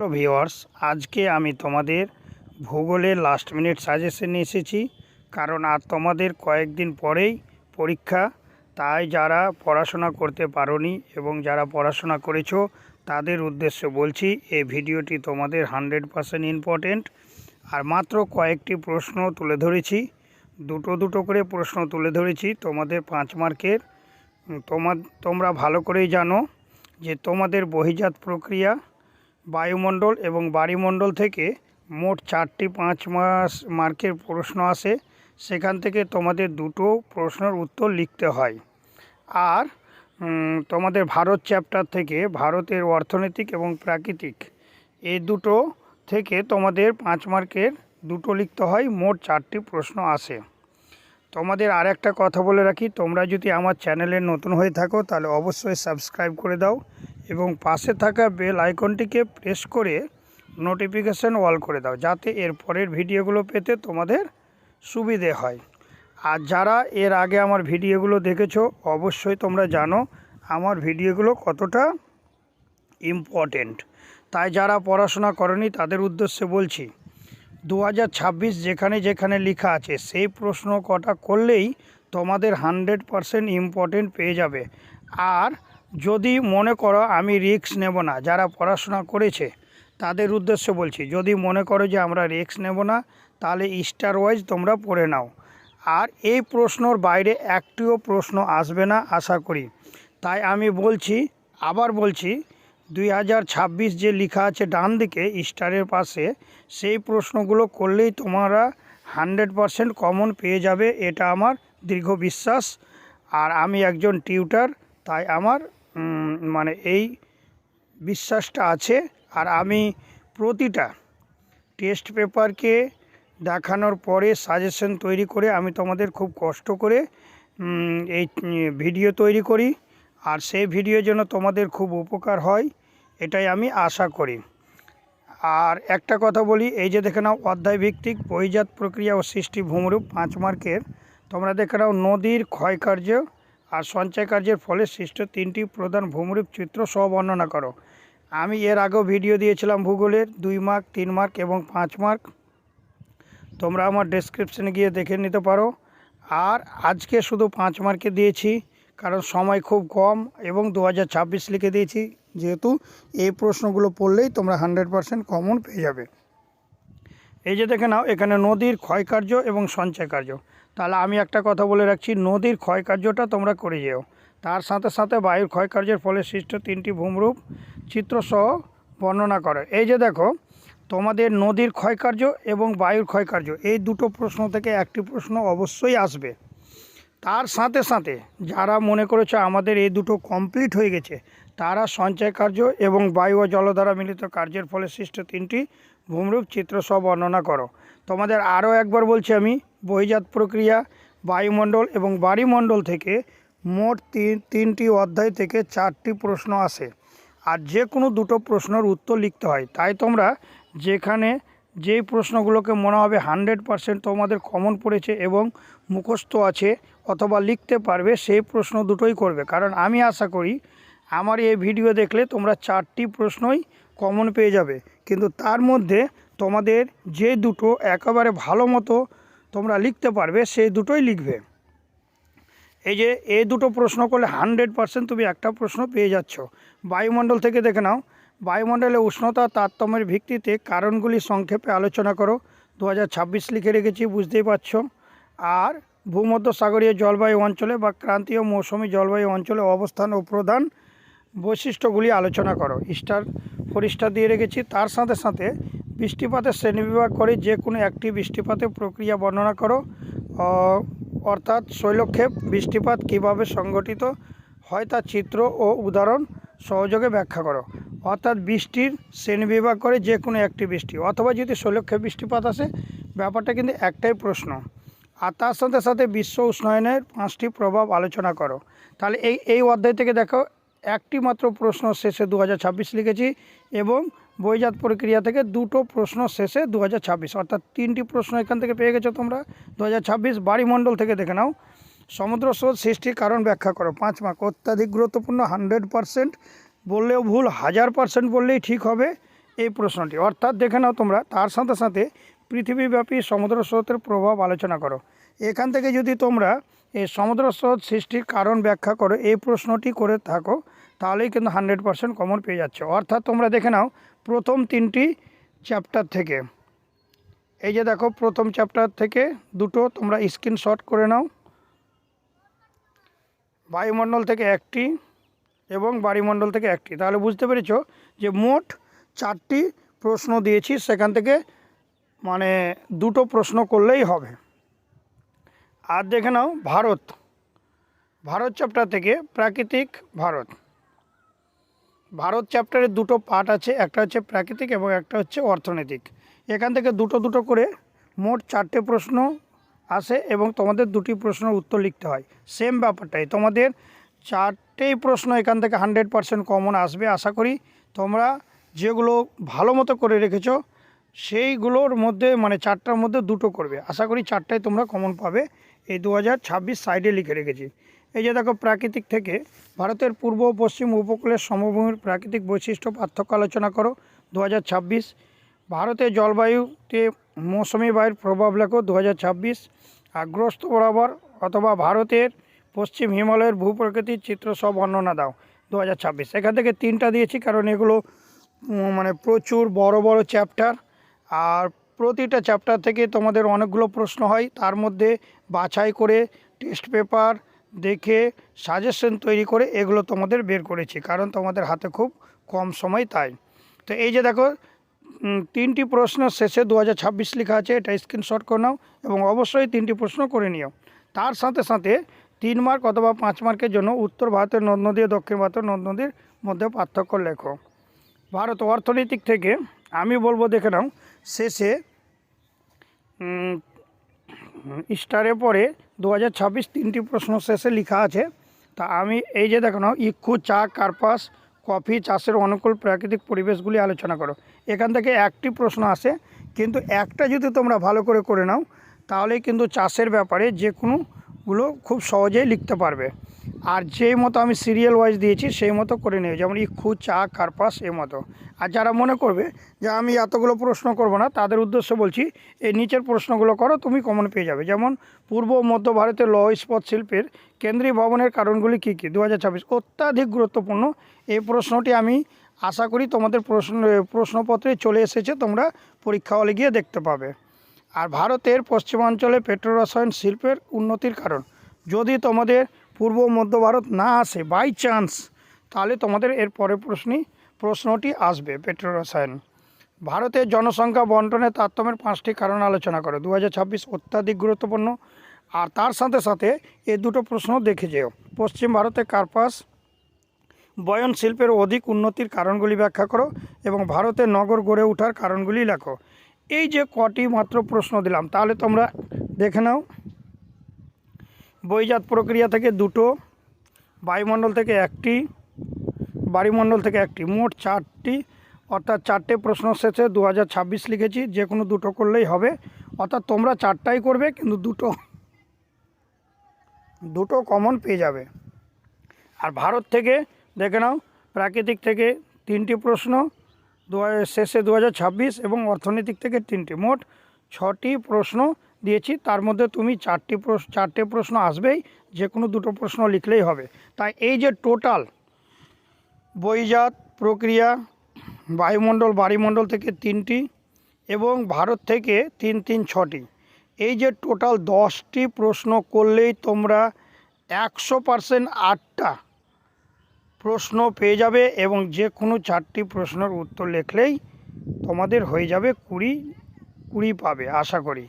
Hello viewers আজকে আমি তোমাদের ভূগোলের লাস্ট মিনিট সাজেশন এসেছি। কারণ আর তোমাদের কয়েকদিন পরেই পরীক্ষা, তাই যারা পড়াশোনা করতে পারোনি এবং যারা পড়াশোনা করেছ, তাদের উদ্দেশ্যে বলছি, এই ভিডিওটি তোমাদের হান্ড্রেড পারসেন্ট ইম্পর্টেন্ট আর মাত্র কয়েকটি প্রশ্ন তুলে ধরেছি, দুটো দুটো করে প্রশ্ন তুলে ধরেছি তোমাদের পাঁচ মার্কের। তোমার তোমরা ভালো করেই জানো যে তোমাদের বহিজাত প্রক্রিয়া বায়ুমণ্ডল এবং বাড়িমণ্ডল থেকে মোট চারটি পাঁচ মাস মার্কের প্রশ্ন আসে। সেখান থেকে তোমাদের দুটো প্রশ্নের উত্তর লিখতে হয়। আর তোমাদের ভারত চ্যাপ্টার থেকে ভারতের অর্থনৈতিক এবং প্রাকৃতিক এই দুটো থেকে তোমাদের পাঁচ মার্কের দুটো লিখতে হয়। মোট চারটি প্রশ্ন আসে। তোমাদের আর একটা কথা বলে রাখি, তোমরা যদি আমার চ্যানেলে নতুন হয়ে থাকো, তাহলে অবশ্যই সাবস্ক্রাইব করে দাও এবং পাশে থাকা বেল আইকনটিকে প্রেস করে নোটিফিকেশান অল করে দাও, যাতে এর পরের ভিডিওগুলো পেতে তোমাদের সুবিধে হয়। আর যারা এর আগে আমার ভিডিওগুলো দেখেছ, অবশ্যই তোমরা জানো আমার ভিডিওগুলো কতটা ইম্পর্টেন্ট তাই যারা পড়াশোনা করেনি, তাদের উদ্দেশ্যে বলছি দু হাজার ছাব্বিশ যেখানে যেখানে লেখা আছে, সেই প্রশ্ন কটা করলেই তোমাদের হান্ড্রেড পারসেন্ট ইম্পর্টেন্ট পেয়ে যাবে। আর যদি মনে করো আমি রিস্ক নেব না, যারা পড়াশোনা করেছে, তাদের উদ্দেশ্যে বলছি, যদি মনে করো যে আমরা রিস্ক নেব না, তাহলে স্টার ওয়াইজ তোমরা পড়ে নাও। আর এই প্রশ্নর বাইরে একটিও প্রশ্ন আসবে না, আশা করি। তাই আমি বলছি, আবার বলছি দুই হাজার ছাব্বিশ যে লেখা আছে ডান দিকে, স্টারের পাশে, সেই প্রশ্নগুলো করলেই তোমরা হান্ড্রেড পারসেন্ট কমন পেয়ে যাবে, এটা আমার দীর্ঘ বিশ্বাস। আর আমি একজন টিউটার, তাই আমার মানে এই বিশ্বাসটা আছে। আর আমি প্রতিটা টেস্ট পেপারকে দেখানোর পরে সাজেশন তৈরি করে আমি তোমাদের খুব কষ্ট করে এই ভিডিও তৈরি করি। আর সেই ভিডিও যেন তোমাদের খুব উপকার হয়। এটাই আমি আশা করি। আর একটা কথা বলি, এই যে দেখে নাও অধ্যায় ভিত্তিক বহিজাত প্রক্রিয়া ও সৃষ্টি ভূমিরূপ পাঁচ মার্কের। তোমরা দেখে নাও নদীর ক্ষয়কার্য আর সঞ্চয় কার্যের ফলে সৃষ্ট তিনটি প্রধান ভূমিরূপ চিত্র সহ বর্ণনা করো। আমি এর আগেও ভিডিও দিয়েছিলাম ভূগোলের, দুই মার্ক, তিন মার্ক এবং পাঁচ মার্ক। তোমরা আমার ডেসক্রিপশনে গিয়ে দেখে নিতে পারো। আর আজকে শুধু পাঁচ মার্কে দিয়েছি। কারণ সময় খুব কম এবং দু হাজার ছাব্বিশ লিখে দিয়েছি। যেহেতু এই প্রশ্নগুলো পড়লেই তোমরা হান্ড্রেড পারসেন্ট কমন পেয়ে যাবে। এই যে দেখে নাও, এখানে নদীর ক্ষয়কার্য এবং সঞ্চয় কার্য। তাহলে আমি একটা কথা বলে রাখছি, নদীর ক্ষয়কার্যটা তোমরা করে যেও। তার সাথে সাথে বায়ুর ক্ষয়কার্যের ফলে সৃষ্ট তিনটি ভূমরূপ চিত্রসহ বর্ণনা করে। এই যে দেখো, তোমাদের নদীর ক্ষয়কার্য এবং বায়ুর ক্ষয়কার্য এই দুটো প্রশ্ন থেকে একটি প্রশ্ন অবশ্যই আসবে। তার সাথে সাথে যারা মনে করেছে আমাদের এই দুটো কমপ্লিট হয়ে গেছে, তারা সঞ্চয় কার্য এবং বায়ু ও জল দ্বারা মিলিত কার্যের ফলে সৃষ্ট তিনটি ভূমরূপ চিত্র সব বর্ণনা করো। তোমাদের আরও একবার বলছি আমি, বহিজাত প্রক্রিয়া, বায়ুমণ্ডল এবং বাড়িমণ্ডল থেকে মোট তিন, তিনটি অধ্যায় থেকে চারটি প্রশ্ন আসে। আর যে কোনো দুটো প্রশ্নের উত্তর লিখতে হয়। তাই তোমরা যেখানে যেই প্রশ্নগুলোকে মনে হবে হান্ড্রেড পারসেন্ট তোমাদের কমন পড়েছে এবং মুখস্থ আছে অথবা লিখতে পারবে, সেই প্রশ্ন দুটোই করবে। কারণ আমি আশা করি আমার এই ভিডিও দেখলে তোমরা চারটি প্রশ্নই কমন পেয়ে যাবে। কিন্তু তার মধ্যে তোমাদের যে দুটো একেবারে ভালো মতো তোমরা লিখতে পারবে, সেই দুটোই লিখবে। এই যে, এই দুটো প্রশ্ন করলে হান্ড্রেড পারসেন্ট তুমি একটা প্রশ্ন পেয়ে যাচ্ছ। বায়ুমণ্ডল থেকে দেখে নাও। বায়ুমণ্ডলে উষ্ণতা তারতম্যের ভিত্তিতে কারণগুলি সংক্ষেপে আলোচনা করো। দু হাজার ছাব্বিশ লিখে রেখেছি, বুঝতেই পারছ। আর ভূমধ্যসাগরীয় জলবায়ু অঞ্চলে বা ক্রান্তীয় মৌসুমি জলবায়ু অঞ্চলে অবস্থান ও প্রধান বৈশিষ্ট্যগুলি আলোচনা করো। স্টার ফোর স্টার দিয়ে রেখেছি, তার সাথে সাথে বৃষ্টিপাতের শ্রেণীবিভাগ করে যে কোনো একটি বৃষ্টিপাতের প্রক্রিয়া বর্ণনা করো। অর্থাৎ শৈলক্ষেপ, বৃষ্টিপাত কীভাবে সংগঠিত হয় তার চিত্র ও উদাহরণ সহযোগে ব্যাখ্যা করো। অর্থাৎ বৃষ্টির শ্রেণীবিভাগ করে যে কোনো একটি বৃষ্টি, অথবা যদি শৈলক্ষেপ বৃষ্টিপাত আসে, ব্যাপারটা কিন্তু একটাই প্রশ্ন। আর তার সাথে সাথে বিশ্ব উষ্ণায়নের পাঁচটি প্রভাব আলোচনা করো। তাহলে এই এই অধ্যায় থেকে দেখো, একটি মাত্র প্রশ্ন শেষে দু হাজার ছাব্বিশ লিখেছি এবং বইজাত প্রক্রিয়া থেকে দুটো প্রশ্ন শেষে দু হাজার ছাব্বিশ। অর্থাৎ তিনটি প্রশ্ন এখান থেকে পেয়ে গেছো তোমরা। দু বাড়িমণ্ডল থেকে দেখে নাও। সমুদ্র স্রোত সৃষ্টির কারণ ব্যাখ্যা করো। পাঁচ মার্ক। অত্যাধিক গুরুত্বপূর্ণ, হান্ড্রেড পারসেন্ট বললেও ভুল, হাজার পারসেন্ট বললেই ঠিক হবে এই প্রশ্নটি। অর্থাৎ দেখে নাও তোমরা, তার সাথে সাথে পৃথিবীব্যাপী সমুদ্র স্রোতের প্রভাব আলোচনা করো। এখান থেকে যদি তোমরা এই সমুদ্র স্রোত সৃষ্টির কারণ ব্যাখ্যা করো, এই প্রশ্নটি করে থাকো, তাহলেই কিন্তু হান্ড্রেড পার্সেন্ট কমন পেয়ে যাচ্ছে। অর্থাৎ তোমরা দেখে নাও, প্রথম তিনটি চ্যাপ্টার থেকে। এই যে দেখো, প্রথম চ্যাপ্টার থেকে দুটো, তোমরা স্ক্রিনশট করে নাও। বায়ুমণ্ডল থেকে একটি এবং বায়ুমণ্ডল থেকে একটি। তাহলে বুঝতে পেরেছ যে মোট চারটি প্রশ্ন দিয়েছি, সেখান থেকে মানে দুটো প্রশ্ন করলেই হবে। আর দেখে নাও, ভারত। ভারত চ্যাপ্টার থেকে প্রাকৃতিক ভারত। ভারত চ্যাপ্টারের দুটো পার্ট আছে, একটা হচ্ছে প্রাকৃতিক এবং একটা হচ্ছে অর্থনৈতিক। এখান থেকে দুটো দুটো করে মোট চারটে প্রশ্ন আসে এবং তোমাদের দুটি প্রশ্নের উত্তর লিখতে হয়। সেম ব্যাপারটাই। তোমাদের চারটেই প্রশ্ন, এখান থেকে হান্ড্রেড পারসেন্ট কমন আসবে। আশা করি তোমরা যেগুলো ভালো মতো করে রেখেছো, সেইগুলোর মধ্যে মানে চারটার মধ্যে দুটো করবে। আশা করি চারটায় তোমরা কমন পাবে। এই দু হাজার ছাব্বিশ সাইডে লিখে রেখেছি। এই যে দেখো প্রাকৃতিক থেকে, ভারতের পূর্ব পশ্চিম উপকূলের সমভূমির প্রাকৃতিক বৈশিষ্ট্য পার্থক্য আলোচনা করো। দু ভারতের জলবায়ুতে মৌসুমি বায়ুর প্রভাব লেখো। দু হাজার ছাব্বিশ, আগ্রস্ত বরাবর অথবা ভারতের পশ্চিম হিমালয়ের ভূপ্রকৃতির চিত্র সব বর্ণনা দাও দু হাজার ছাব্বিশ। এখান থেকে তিনটা দিয়েছি, কারণ এগুলো মানে প্রচুর বড় বড় চ্যাপ্টার। আর প্রতিটা চ্যাপ্টার থেকে তোমাদের অনেকগুলো প্রশ্ন হয়, তার মধ্যে বাছাই করে, টেস্ট পেপার দেখে, সাজেশন তৈরি করে এগুলো তোমাদের বের করেছি, কারণ তোমাদের হাতে খুব কম সময় তাই। তো এই যে দেখো তিনটি প্রশ্ন শেষে দু হাজার ছাব্বিশ লেখা আছে, এটা স্ক্রিনশট করে নাও এবং অবশ্যই তিনটি প্রশ্ন করে নিও। তার সাথে সাথে তিন মার্ক অথবা পাঁচ মার্কের জন্য উত্তর ভারতের নদ নদী ও দক্ষিণ ভারতের নদ নদীর মধ্যে পার্থক্য লেখো। ভারত অর্থনৈতিক থেকে আমি বলব দেখে নাও, শেষে স্টারে পরে দু হাজার ছাব্বিশ তিনটি প্রশ্ন শেষে লেখা আছে। তা আমি এই যে দেখো নাও, ইক্ষু, চা, কার্পাস, কফি চাষের অনুকূল প্রাকৃতিক পরিবেশগুলি আলোচনা করো। এখান থেকে একটি প্রশ্ন আসে, কিন্তু একটা যদি তোমরা ভালো করে করে নাও তাহলে কিন্তু চাষের ব্যাপারে যে কোনোগুলো খুব সহজেই লিখতে পারবে। আর যেই মতো আমি সিরিয়াল ওয়াইজ দিয়েছি, সেই মতো করে নেবে। যেমন ইক্ষু, চা, কার্পাস, এ মতো। আর যারা মনে করবে যে আমি এতগুলো প্রশ্ন করব না, তাদের উদ্দেশ্যে বলছি এই নিচের প্রশ্নগুলো করো, তুমি কমন পেয়ে যাবে। যেমন, পূর্ব, মধ্য ভারতের ল ইস্পাত শিল্পের কেন্দ্রীয় ভবনের কারণগুলি কী কী? দু হাজার ছাব্বিশ। অত্যাধিক গুরুত্বপূর্ণ এই প্রশ্নটি আমি আশা করি তোমাদের প্রশ্ন, প্রশ্নপত্রে চলে এসেছে, তোমরা পরীক্ষা হলে গিয়ে দেখতে পাবে। আর ভারতের পশ্চিমাঞ্চলে পেট্রো রসায়ন শিল্পের উন্নতির কারণ। যদি তোমাদের পূর্ব মধ্য ভারত না আসে বাই চান্স তাহলে তোমাদের এর পরের প্রশ্নই, প্রশ্নটি আসবে পেট্রো রসায়ন ভারতের জনসংখ্যা বন্টনের তারতম্যের পাঁচটি কারণ আলোচনা করো। দু হাজার ছাব্বিশ অত্যাধিক গুরুত্বপূর্ণ। আর তার সাথে সাথে এই দুটো প্রশ্ন দেখে যেও। পশ্চিম ভারতে কার্পাস বয়ন শিল্পের অধিক উন্নতির কারণগুলি ব্যাখ্যা করো এবং ভারতের নগর গড়ে ওঠার কারণগুলি লেখো। এই যে কটি মাত্র প্রশ্ন দিলাম, তাহলে তোমরা দেখে নাও। বইজাত প্রক্রিয়া থেকে দুটো, বায়ুমণ্ডল থেকে একটি, বায়ুমণ্ডল থেকে একটি, মোট চারটি, অর্থাৎ চারটে প্রশ্ন শেষে দু হাজার ছাব্বিশ লিখেছি, যে কোনো দুটো করলেই হবে। অর্থাৎ তোমরা চারটাই করবে, কিন্তু দুটো দুটো কমন পেয়ে যাবে। আর ভারত থেকে, দেখে নাও, প্রাকৃতিক থেকে তিনটি প্রশ্ন দু হাজার- শেষে দু হাজার ছাব্বিশ এবং অর্থনৈতিক থেকে তিনটি। মোট ছটি প্রশ্ন দিয়েছি, তার মধ্যে তুমি চারটি প্রশ্ন চারটে প্রশ্ন আসবেই যে কোনো দুটো প্রশ্ন লিখলেই হবে। তাই এই যে টোটাল বইজাত প্রক্রিয়া, বায়ুমণ্ডল বায়ুমণ্ডল থেকে তিনটি এবং ভারত থেকে তিন তিন, ছটি, এই যে টোটাল দশটি প্রশ্ন করলেই তোমরা একশো পারসেন্ট আটটা প্রশ্ন পেয়ে যাবে এবং যে কোনো চারটি প্রশ্নের উত্তর লিখলেই তোমাদের হয়ে যাবে, কুড়ি কুড়ি পাবে, আশা করি।